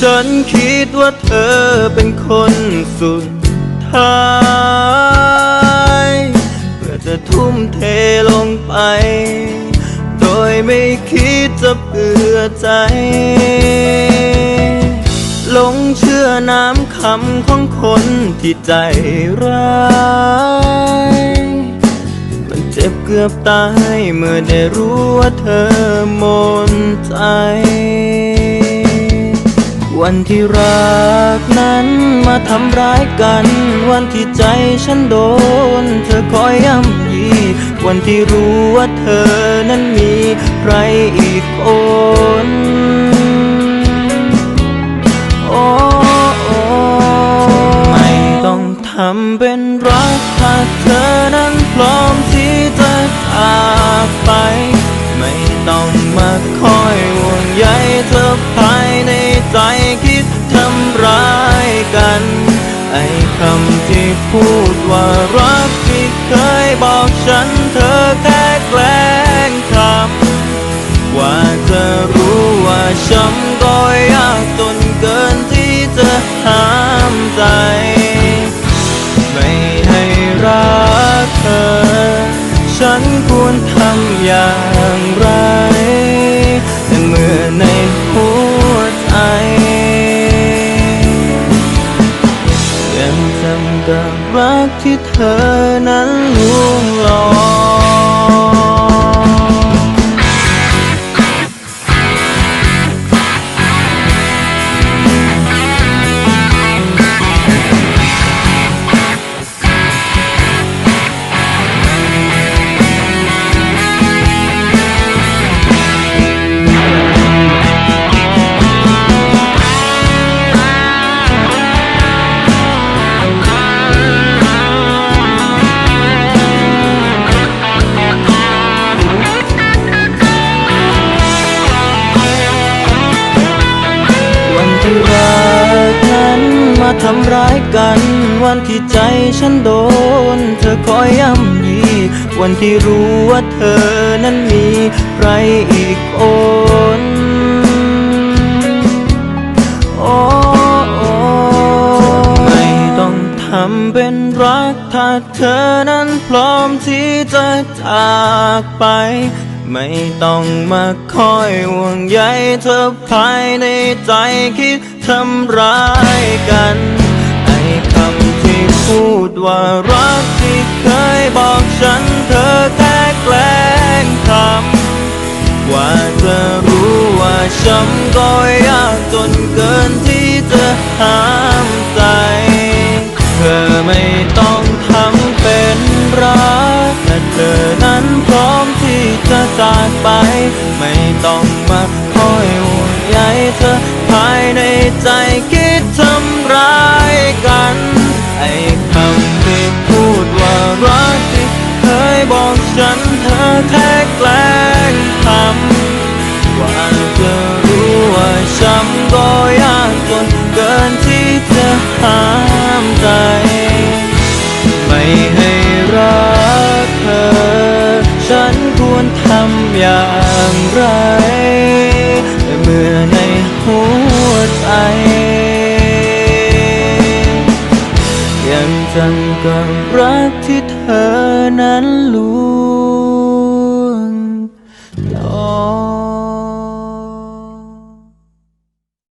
ฉันคิดว่าเธอเป็นคนสุดท้าย เพื่อจะทุ่มเทลงไป โดยไม่คิดจะเปื่อใจ หลงเชื่อน้ำคำของคนที่ใจร้ายมันเจ็บเกือบตายเมื่อได้รู้ว่าเธอหมนใจ วันที่รักนั้นมาทำร้ายกัน วันที่ใจฉันโดน เธอคอยย่ำยีวันที่รู้ว่าเธอนั้นมีใครอีกคนโอ้โอ้ไม่ต้องทำเป็น ไอ้คำที่พูดว่ารักที่เคยบอกฉันเธอแค่แกล้งทำกว่าจะรู้ว่าช้ำก็ยากจนเกินที่จะห้ามใจ ไม่ให้รักเธอ ฉันควรทำอย่างไร รักที่เธอนั้นลวงหลอก ทำร้ายกัน วันที่ใจฉันโดน เธอคอยย่ำยีวันที่รู้ว่าเธอนั้นมีใครอีกคนโอ้โอไม่ต้องทำเป็นรักถ้าเธอนั้นพร้อมที่จะจากไปไม่ต้องมาคอยห่วงใยเธอภายในใจคิด ทำร้ายกัน ไอ้คำที่พูดว่ารักที่เคยบอกฉันเธอแค่แกล้งทำกว่าจะรู้ว่าช้ำก็ยากจนเกินที่จะห้ามใจ เธอไม่ต้องทำเป็นรักแต่เธอนั้นพร้อมที่จะจากไป ไม่ต้องมาคอยห่วงใยเธอ ใจคิดทำร้ายกัน ไอ้คำที่พูดว่ารักที่เคยบอกฉันเธอแค่แกล้งทำกว่าจะรู้ว่าช้ำก็ยากจนเกินที่จะห้ามใจ ไม่ให้รักเธอ ฉันควรทำอย่างไร เมื่อในหัว ใจยังจำกับรักที่เธอนั้นรู้